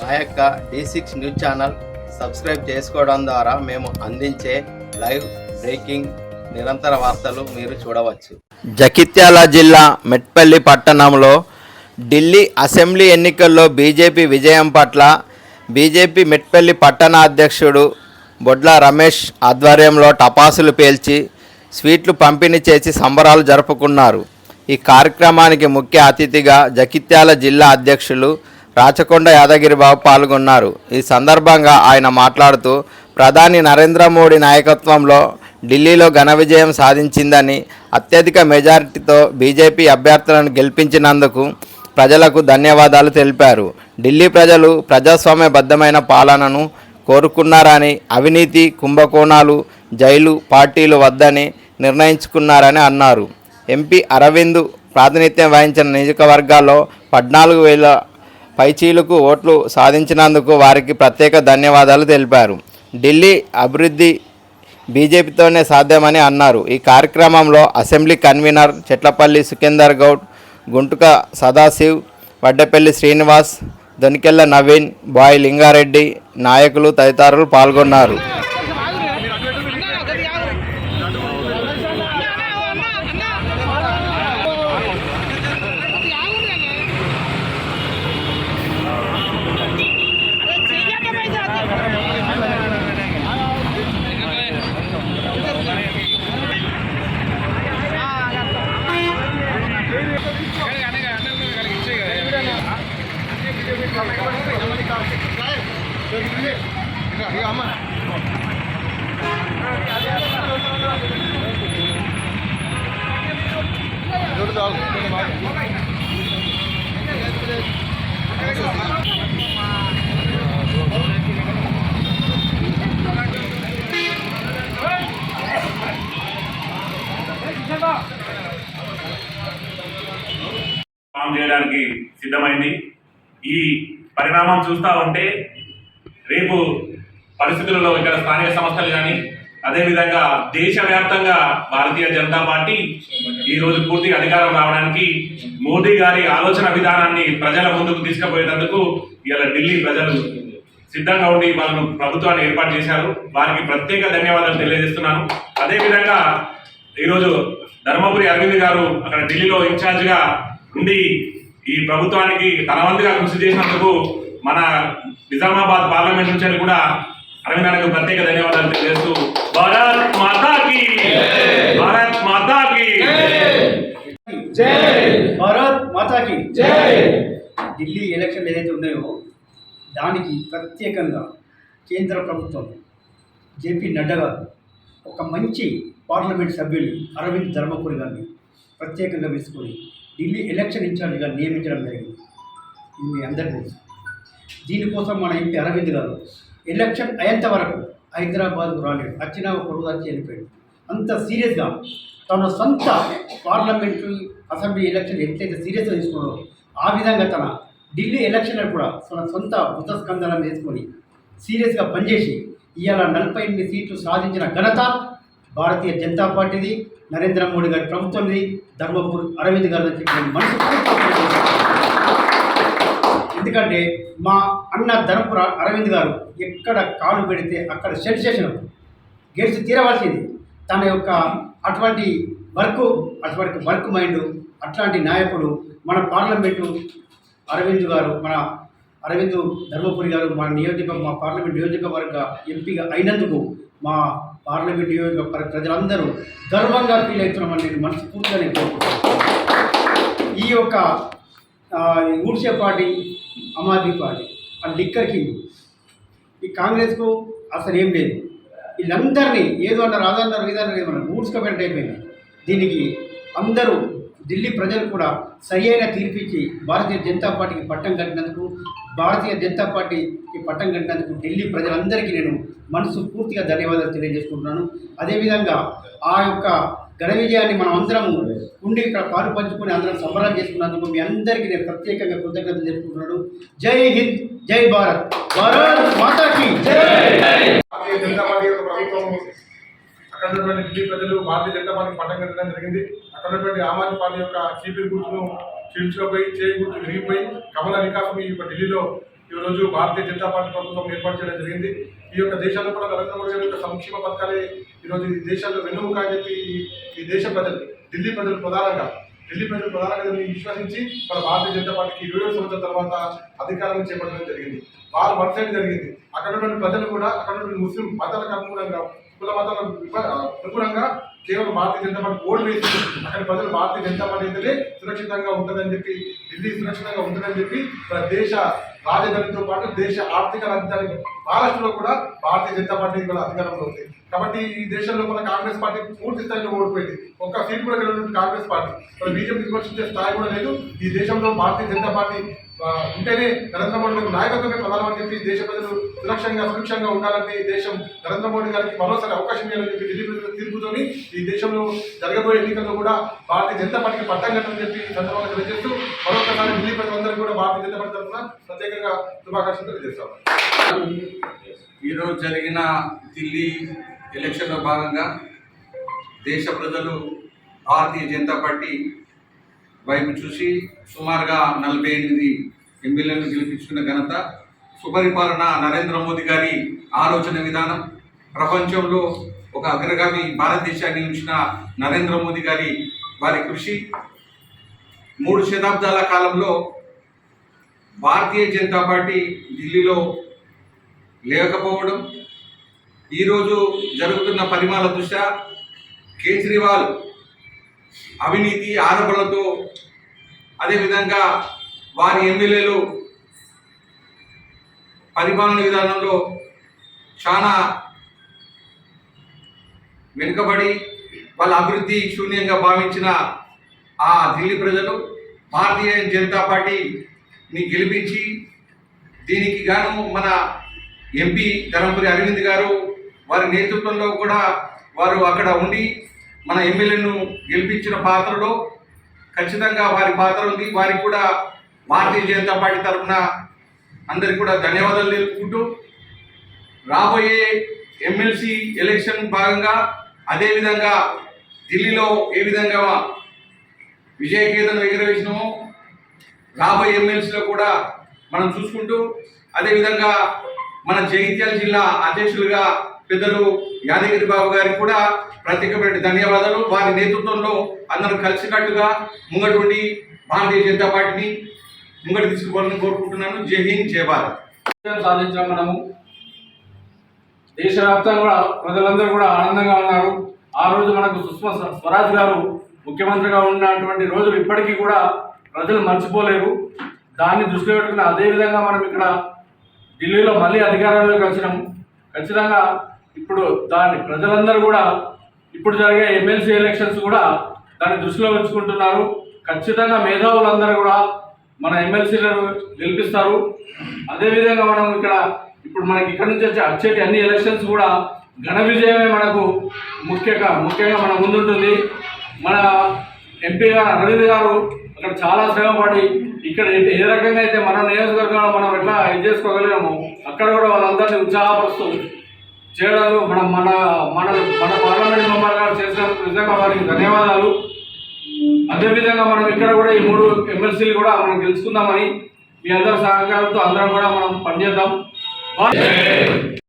మా యొక్క D six news channel subscribe చేసుకోవడం ద్వారా మేము అందించే లైవ్ బ్రేకింగ్ నిరంతర వార్తలు మీరు చూడవచ్చు. జగిత్యాల జిల్లా మెట్పల్లి పట్టణంలో ఢిల్లీ అసెంబ్లీ ఎన్నికల్లో బీజేపీ విజయం పట్ల బీజేపీ మెట్పల్లి పట్టణ అధ్యక్షుడు బొడ్ల రమేష్ ఆధ్వర్యంలో టపాసులు పేల్చి స్వీట్లు పంపిణీ చేసి సంబరాలు జరుపుకున్నారు. ఈ కార్యక్రమానికి ముఖ్య అతిథిగా జగిత్యాల జిల్లా అధ్యక్షులు రాచకొండ యాదగిరిబాబు పాల్గొన్నారు. ఈ సందర్భంగా ఆయన మాట్లాడుతూ ప్రధాని నరేంద్ర మోడీ నాయకత్వంలో ఢిల్లీలో ఘన విజయం సాధించిందని అత్యధిక మెజారిటీతో బీజేపీ అభ్యర్థులను గెలిపించినందుకు ప్రజలకు ధన్యవాదాలు తెలిపారు. ఢిల్లీ ప్రజలు ప్రజాస్వామ్యబద్ధమైన పాలనను కోరుకున్నారని అవినీతి కుంభకోణాలు జైలు పార్టీలు వద్దని నిర్ణయించుకున్నారని అన్నారు. ఎంపీ అరవింద్ ప్రాతినిధ్యం వహించిన నియోజకవర్గాల్లో పద్నాలుగు వేల పైచీలకు ఓట్లు సాధించినందుకు వారికి ప్రత్యేక ధన్యవాదాలు తెలిపారు. ఢిల్లీ అభివృద్ధి బీజేపీతోనే సాధ్యమని అన్నారు. ఈ కార్యక్రమంలో అసెంబ్లీ కన్వీనర్ చెట్లపల్లి సుఖేందర్ గౌడ్ గుంటుక సదాశివ్ వడ్డపల్లి శ్రీనివాస్ దొనికెళ్ళ నవీన్ బాయ్ లింగారెడ్డి నాయకులు తదితరులు పాల్గొన్నారు. చేయడానికి సిద్ధమైంది. ఈ పరిణామం చూస్తూ ఉంటే రేపు పరిస్థితులలో ఇక్కడ స్థానిక సంస్థలు కానీ అదేవిధంగా దేశవ్యాప్తంగా భారతీయ జనతా పార్టీ ఈ రోజు పూర్తి అధికారం రావడానికి మోదీ గారి ఆలోచన విధానాన్ని ప్రజల ముందుకు తీసుకుపోయేటందుకు ఇలా ఢిల్లీ ప్రజలు సిద్ధంగా ఉండి వాళ్ళను ప్రభుత్వాన్ని ఏర్పాటు చేశారు. వారికి ప్రత్యేక ధన్యవాదాలు తెలియజేస్తున్నాను. అదేవిధంగా ఈరోజు ధర్మపురి అరవింద్ గారు అక్కడ ఢిల్లీలో ఇన్ఛార్జ్గా ఉండి ఈ ప్రభుత్వానికి తన వంతుగా కృషి చేసినందుకు మన నిజామాబాద్ పార్లమెంట్ నుంచి కూడా అరవింద్ గారికి ప్రత్యేక ధన్యవాదాలు తెలియజేస్తూ భారత్ మాతాకి! భారత్ మాతాకి! భారత్ మాతాకి! ఢిల్లీ ఎలక్షన్లు ఏదైతే ఉన్నాయో దానికి ప్రత్యేకంగా కేంద్ర ప్రభుత్వం జేపీ నడ్డా గారు ఒక మంచి పార్లమెంట్ సభ్యులు అరవింద్ ధర్మపురి గారిని ప్రత్యేకంగా వేసుకొని ఢిల్లీ ఎలక్షన్ ఇన్ఛార్జిగా నియమించడం జరిగింది. ఇది మీ అందరికీ తెలుసు దీనికోసం మన ఎంపీ అరవింద్ గారు ఎలక్షన్ అయ్యేంత వరకు హైదరాబాద్కు రాలేడు వచ్చిన ఒక రోజు వచ్చి వెళ్ళిపోయాడు. అంత సీరియస్గా తన సొంత పార్లమెంటు అసెంబ్లీ ఎలక్షన్ ఎంతైతే సీరియస్గా తీసుకున్నాడో ఆ విధంగా తన ఢిల్లీ ఎలక్షన్లో కూడా తన సొంత బుద్ధ స్కందాలను వేసుకొని సీరియస్గా పనిచేసి ఇవాళ నలభై ఎనిమిది సీట్లు సాధించిన ఘనత భారతీయ జనతా పార్టీది. నరేంద్ర మోడీ గారి ప్రభుత్వంది. ధర్మపూర్ అరవింద్ గారి మనసు ఎందుకంటే మా అన్న ధర్మపుర అరవింద్ గారు ఎక్కడ కాలు పెడితే అక్కడ సెన్సేషన్ గెలిచి తీరవలసింది. తన యొక్క అటువంటి వర్క్ అటువంటి వర్క్ మైండ్ అట్లాంటి నాయకుడు మన పార్లమెంటు అరవింద్ గారు మన అరవింద్ ధర్మపురి గారు మా నియోజక మా పార్లమెంట్ నియోజకవర్గ ఎంపీగా అయినందుకు మా పార్లమెంట్ నియోజకవర్గ ప్రజలందరూ గర్వంగా ఫీల్ అవుతున్నామని నేను మనస్ఫూర్తిగా నేను కోరుకుంటున్నాను. ఈ యొక్క ఊడ్చేపాటి పార్టీ ఆమ్ ఆద్మీ పార్టీ ఆ లిక్కర్ కింగ్ ఈ కాంగ్రెస్కు అసలు ఏం లేదు వీళ్ళందరినీ ఏదో అన్నారు అదన్నారు ఇదన్నారు ఏమన్నారు ఊడ్చుకోబెట్ట అయిపోయింది దీనికి అందరూ ఢిల్లీ ప్రజలు కూడా సరి అయిన తీర్పిచ్చి భారతీయ జనతా పార్టీకి పట్టం కట్టినందుకు భారతీయ జనతా పార్టీకి పట్టం కట్టినందుకు ఢిల్లీ ప్రజలందరికీ నేను మనసు పూర్తిగా ధన్యవాదాలు తెలియజేసుకుంటున్నాను అదేవిధంగా ఆ యొక్క ఘన విజయాన్ని మనం అందరము ఉండి ఇక్కడ పాలు పంచుకొని అందరం సంబరాలు చేసుకున్నందుకు మీ అందరికీ నేను ప్రత్యేకంగా కృతజ్ఞతలు తెలుపుకుంటున్నాను. జై హింద్ జై భారత్. భారత్ మాతాకి జనతా పార్టీ యొక్క ప్రభుత్వం అక్కడ ఉన్నటువంటి ఢిల్లీ ప్రజలు భారతీయ జనతా పార్టీ పట్టం కట్టడం జరిగింది. అక్కడ ఉన్నటువంటి ఆమ్ ఆద్మీ పార్టీ యొక్క చీపీ గుర్తును చీల్చుకుపోయి చేయి గుర్తు విరిగిపోయి కమల వికాసం ఈ యొక్క ఢిల్లీలో ఈ రోజు భారతీయ జనతా పార్టీ ప్రభుత్వం ఏర్పాటు చేయడం జరిగింది. ఈ యొక్క దేశంలో కూడా నరేంద్ర మోడీ గారి యొక్క సంక్షేమ పథకాలే ఈరోజు ఈ దేశంలో వెన్నుముక అని చెప్పి ఈ- ఈ దేశ ప్రజలు ఢిల్లీ ప్రజలు ప్రధానంగా ఢిల్లీ ప్రజలు ప్రధానంగా దీన్ని విశ్వసించి మన భారతీయ జనతా పార్టీకి ఇరవై ఏడు సంవత్సరాల తర్వాత అధికారం చేపట్టడం జరిగింది. వారు వన్ సైడ్ జరిగింది. అక్కడ ఉన్నటువంటి ప్రజలు కూడా అక్కడ ఉన్నటువంటి ముస్లిం మతాలకు అనుగుణంగా కుల మతాలకు అనుగుణంగా కేవలం భారతీయ జనతా పార్టీ ఓటు వేసి అక్కడ ప్రజలు భారతీయ జనతా పార్టీ అయితేనే సురక్షితంగా ఉంటుందని చెప్పి ఢిల్లీ సురక్షితంగా ఉంటుందని చెప్పి మన దేశ రాజధానితో పాటు దేశ ఆర్థిక రాజధాని మహారాష్ట్రలో కూడా భారతీయ జనతా పార్టీ కూడా అధికారంలో ఉంది. కాబట్టి ఈ దేశంలో మన కాంగ్రెస్ పార్టీ పూర్తి స్థాయిలో ఓడిపోయింది. ఒక్క సీట్ కూడా గెలవడం కాంగ్రెస్ పార్టీ. మరి బీజేపీ విమర్శించే స్థాయి కూడా లేదు. ఈ దేశంలో భారతీయ జనతా పార్టీ ఉంటేనే నరేంద్ర మోడీ గారి నాయకత్వమే ప్రధానం అని చెప్పి దేశ ప్రజలు సురక్షంగా సురక్షంగా ఉండాలంటే ఈ దేశం నరేంద్ర మోడీ గారికి మరోసారి అవకాశం ఇవ్వాలని చెప్పి ఢిల్లీ ప్రజల తీర్పుతోని ఈ దేశంలో జరగబోయే ఎన్నికల్లో కూడా భారతీయ జనతా పార్టీకి పట్టం కట్టని చెప్పి ఈ సందర్భంగా తెలియజేస్తూ మరొకసారి ఢిల్లీ ప్రజలందరూ కూడా భారతీయ జనతా పార్టీ తరఫున ప్రత్యేకంగా శుభాకాంక్షలు తెలియజేస్తాం ఈరోజు జరిగిన ఢిల్లీ ఎలక్షన్లో భాగంగా దేశ ప్రజలు భారతీయ జనతా పార్టీ వైపు చూసి సుమారుగా నలభై ఎనిమిది ఎమ్మెల్యేలను గెలిపించుకున్న ఘనత సుపరిపాలన నరేంద్ర మోదీ గారి ఆలోచన విధానం ప్రపంచంలో ఒక అగ్రగామి భారతదేశాన్ని ఉంచిన నరేంద్ర మోదీ గారి వారి కృషి మూడు శతాబ్దాల కాలంలో భారతీయ జనతా పార్టీ ఢిల్లీలో లేకపోవడం ఈరోజు జరుగుతున్న పరిమాణ దృష్ట్యా కేజ్రీవాల్ అవినీతి ఆరోపణలతో అదేవిధంగా వారి ఎమ్మెల్యేలు పరిపాలన విధానంలో చాలా వెనుకబడి వాళ్ళ అభివృద్ధి శూన్యంగా భావించిన ఆ ఢిల్లీ ప్రజలు భారతీయ జనతా పార్టీని గెలిపించి దీనికి గాను మన ఎంపీ ధర్మపురి అరవింద్ గారు వారి నేతృత్వంలో కూడా వారు అక్కడ ఉండి మన ఎమ్మెల్యేను గెలిపించిన పాత్రలో ఖచ్చితంగా వారి పాత్ర ఉంది. వారికి కూడా భారతీయ జనతా పార్టీ తరఫున అందరికి కూడా ధన్యవాదాలు తెలుపుకుంటూ రాబోయే ఎమ్మెల్సీ ఎలక్షన్ భాగంగా అదేవిధంగా ఢిల్లీలో ఏ విధంగా విజయకేతను ఎగురవేసినామో రాబోయే ఎమ్మెల్సీలో కూడా మనం చూసుకుంటూ అదేవిధంగా మన జగిత్యాల జిల్లా అధ్యక్షులుగా పెద్దలు యాదగిరి బాబు గారికి కూడా ప్రత్యేకమైన ధన్యవాదాలు. వారి నేతృత్వంలో అందరూ కలిసికట్టుగా ముంగటుండి భారతీయ జనతా పార్టీని ముంగటి తీసుకోవాలని కోరుకుంటున్నాను. జై హింద్ జై భారత్. సాధించాం మనము దేశవ్యాప్తంగా కూడా ప్రజలందరూ కూడా ఆనందంగా ఉన్నారు. ఆ రోజు మనకు సుష్మా స్వరాజ్ గారు ముఖ్యమంత్రిగా ఉన్నటువంటి రోజులు ఇప్పటికీ కూడా ప్రజలు మర్చిపోలేరు. దాన్ని దృష్టిలో పెట్టుకుని అదే విధంగా మనం ఇక్కడ ఢిల్లీలో మళ్ళీ అధికారంలోకి వచ్చినాము. ఖచ్చితంగా ఇప్పుడు దాన్ని ప్రజలందరూ కూడా ఇప్పుడు జరిగే ఎమ్మెల్సీ ఎలక్షన్స్ కూడా దాన్ని దృష్టిలో ఉంచుకుంటున్నారు. ఖచ్చితంగా మేధావులందరూ కూడా మన ఎమ్మెల్సీలను గెలిపిస్తారు. అదేవిధంగా మనం ఇక్కడ ఇప్పుడు మనకి ఇక్కడ నుంచి వచ్చే వచ్చేటి అన్ని ఎలక్షన్స్ కూడా ఘన విజయమే మనకు ముఖ్యంగా ముఖ్యంగా మన ముందుంటుంది. మన ఎంపీ గారు అరవింద్ గారు అక్కడ చాలా శ్రమపడి ఇక్కడ ఏ- ఏ రకంగా అయితే మన నియోజకవర్గంలో మనం ఎట్లా ఇది చేసుకోగలిగామో అక్కడ కూడా వాళ్ళందరినీ ఉత్సాహపరుస్తూ చేయడాలు మనం మన మన మన పార్లమెంట్ మెంబర్ గారు చేసినందుకు నిజంగా వారికి ధన్యవాదాలు. అదేవిధంగా మనం ఇక్కడ కూడా ఈ మూడు ఎమ్మెల్సీలు కూడా మనం గెలుచుకుందామని మీ అందరి సహకారంతో అందరం కూడా మనం పనిచేద్దాం.